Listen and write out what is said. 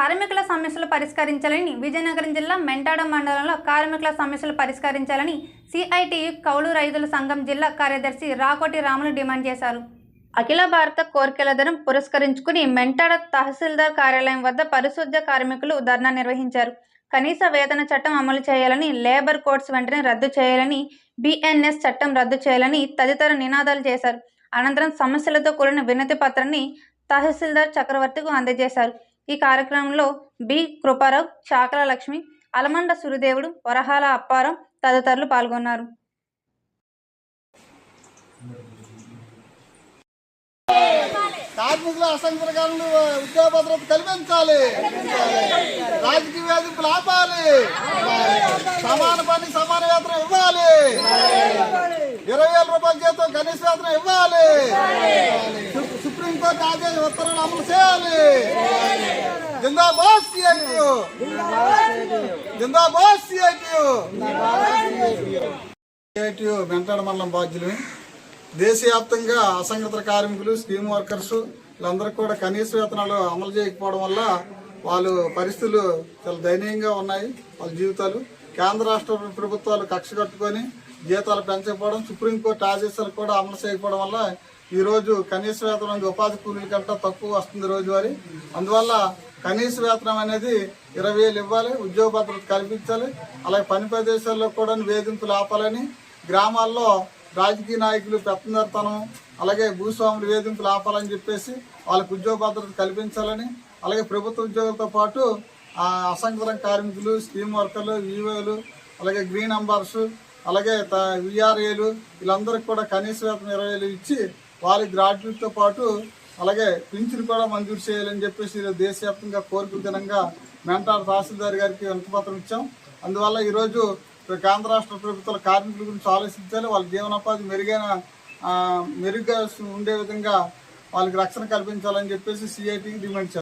కార్మికుల సమస్యలు పరిష్కరించాలని విజయనగరం జిల్లా మెంటాడ మండలంలో కార్మికుల సమస్యలు పరిష్కరించాలని సిఐటియు కౌలు రైతుల సంఘం జిల్లా కార్యదర్శి రాకోటి రాములు డిమాండ్ చేశారు. అఖిల భారత కోర్కెల పురస్కరించుకుని మెంటాడ తహసీల్దార్ కార్యాలయం వద్ద పరిశుద్ధ కార్మికులు ధర్నా నిర్వహించారు. కనీస వేతన చట్టం అమలు చేయాలని లేబర్ కోడ్స్ వెంటనే రద్దు చేయాలని బిఎన్ఎస్ చట్టం రద్దు చేయాలని తదితర నినాదాలు చేశారు. అనంతరం సమస్యలతో కూడిన వినతి పత్రాన్ని తహసీల్దార్ చక్రవర్తికి అందజేశారు. ఈ కార్యక్రమంలో బి. కృపారావు చాకల లక్ష్మి అలమండ సురిదేవుడు వరహాల అప్పారం తదితరులు పాల్గొన్నారు. కార్మికుల అసంఘటిత ఉద్యోగ భద్రత కల్పించాలి రాజకీయ వేధింపులు ఆపాలి. సమాన పని సమాన వేతనం ఇవ్వాలి. ఇరవై వేల రూపాయల జీతం కనీస వేతనం ఇవ్వాలి. సుప్రీంకోర్టు ఆదేశ ఉత్తర్వులు అమలు చేయాలి. జిందాబాద్ సిఐటియు జిందాబాద్ సిఐటియు సిఐటియు వెంటాడ మండలం బాధ్యులు దేశవ్యాప్తంగా అసంఘటిత కార్మికులు స్కీమ్ వర్కర్స్ వీళ్ళందరికీ కూడా కనీస వేతనాలు అమలు చేయకపోవడం వల్ల వాళ్ళు పరిస్థితులు చాలా దయనీయంగా ఉన్నాయి వాళ్ళ జీవితాలు. కేంద్ర రాష్ట్ర ప్రభుత్వాలు కక్ష కట్టుకొని జీతాలు పెంచకపోవడం సుప్రీంకోర్టు ఆదేశాలు కూడా అమలు చేయకపోవడం వల్ల ఈరోజు కనీస వేతనం ఉపాధి కూలీల కంటే తక్కువ వస్తుంది రోజువారీ. అందువల్ల కనీస వేతనం అనేది ఇరవై వేలు ఇవ్వాలి ఉద్యోగ భద్రత కల్పించాలి అలాగే పని ప్రదేశాల్లో కూడా వేధింపులు ఆపాలని గ్రామాల్లో రాజకీయ నాయకులు పెత్తందరితనం అలాగే భూస్వాములు వేధింపులు ఆపాలని చెప్పేసి వాళ్ళకి ఉద్యోగ భద్రత కల్పించాలని అలాగే ప్రభుత్వ ఉద్యోగులతో పాటు ఆ, అసంఘటిత కార్మికులు స్కీమ్ వర్కర్లు వివోలు అలాగే గ్రీన్ అంబార్స్ అలాగే విఆర్ఏలు వీళ్ళందరికీ కూడా కనీస వేతనం ఇరవై వేలు ఇచ్చి వారి గ్రాడ్యుయేట్తో పాటు అలాగే పింఛన్ కూడా మంజూరు చేయాలని చెప్పేసి ఈరోజు దేశవ్యాప్తంగా కోరికల దినంగా మెంటార్ తహసీల్దార్ గారికి వినతిపత్రం ఇచ్చాం. అందువల్ల ఈరోజు కేంద్ర రాష్ట్ర ప్రభుత్వాల కార్మికుల గురించి ఆలోచించాలి వాళ్ళ జీవనోపాధి మెరుగైన మెరుగ్గా ఉండే విధంగా వాళ్ళకి రక్షణ కల్పించాలని చెప్పేసి సిఐటికి డిమాండ్ చేస్తాం.